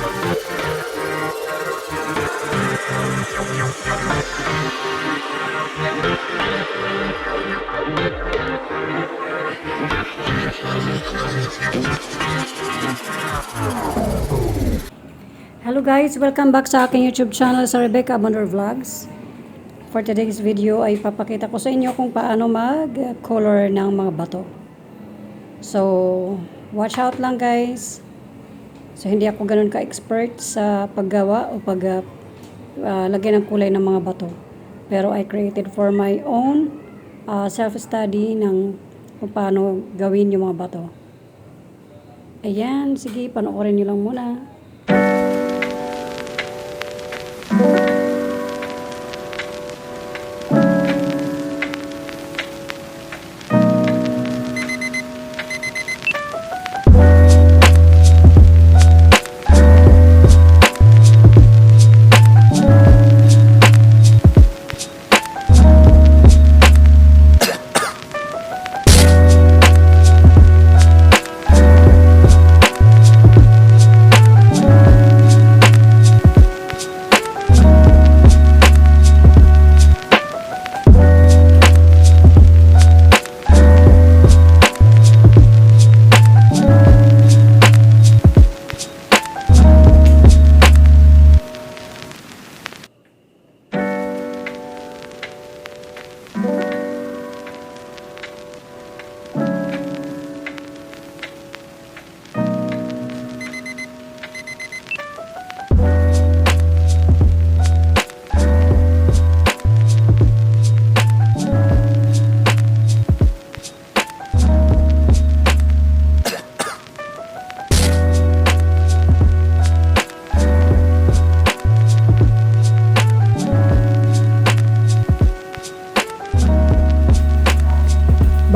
Hello guys, welcome back sa aking YouTube channel sa Rebecca Abondor Vlogs. For today's video ay papakita ko sa inyo kung paano mag-color ng mga bato. So, watch out lang guys. So, hindi ako ganun ka-expert sa paggawa o pag uh, ng kulay ng mga bato. Pero I created for my own uh, self-study ng kung paano gawin yung mga bato. Ayan, sige, panoorin nyo lang muna.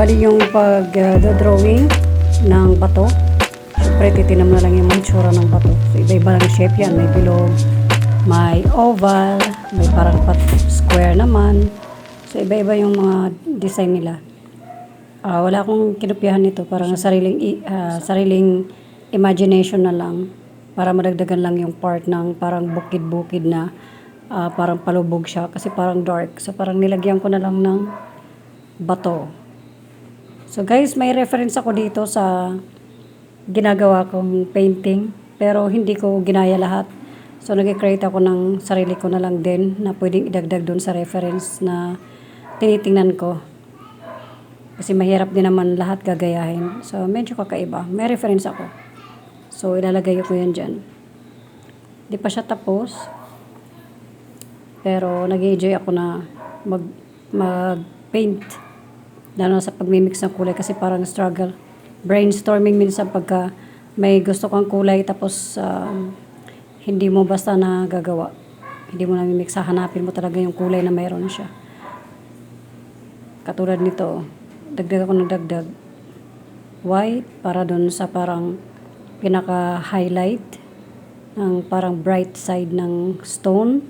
Bali yung pag-drawing ng bato. Siyempre, titinan mo na lang yung mansura ng bato. So, iba-iba lang shape yan. May bilog, may oval, may parang pat square naman. So, iba-iba yung mga design nila. Ah, wala akong kinopyahan nito. Parang sariling, ah, sariling imagination na lang. Para madagdagan lang yung part ng parang bukid-bukid na ah, parang palubog siya. Kasi parang dark. So, parang nilagyan ko na lang ng bato. So guys, may reference ako dito sa ginagawa kong painting. Pero hindi ko ginaya lahat. So nag-create ako ng sarili ko na lang din na pwedeng idagdag doon sa reference na tinitingnan ko. Kasi mahirap din naman lahat gagayahin. So medyo kakaiba. May reference ako. So ilalagay ko yan dyan. Di pa siya tapos. Pero nag-enjoy ako na mag, mag-paint. Lalo na sa pagmimix ng kulay kasi parang struggle. Brainstorming minsan pagka may gusto kang kulay tapos um, hindi mo basta nagagawa. Hindi mo namimix, hanapin mo talaga yung kulay na mayroon siya. Katulad nito, dagdag ako ng dagdag white para doon sa parang pinaka-highlight ng parang bright side ng stone.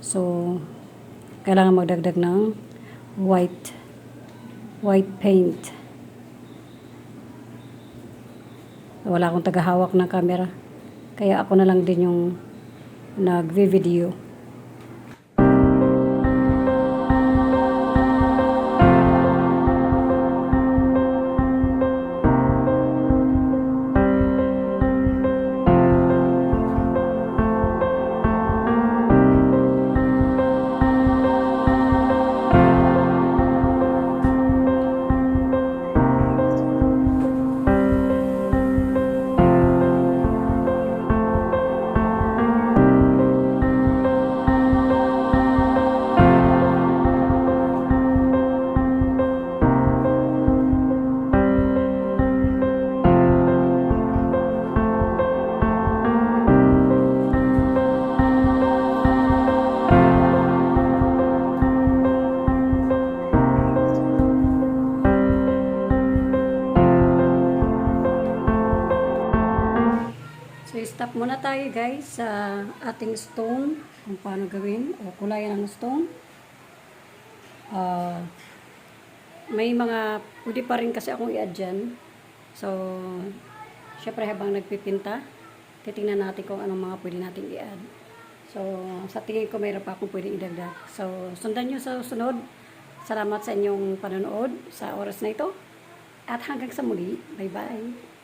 So, kailangan magdagdag ng white white paint. Wala akong tagahawak ng camera. Kaya ako na lang din yung nagvi-video. Stop muna tayo guys sa ating stone. Kung paano gawin o kulayan ng stone. Ah, may mga, pwede pa rin kasi akong i-add dyan. So, syempre habang nagpipinta, titingnan natin kung anong mga pwede natin i-add. So, sa tingin ko mayroon pa akong pwedeng idagdag. So, sundan nyo sa sunod. Salamat sa inyong panonood sa oras na ito. At hanggang sa muli. Bye-bye.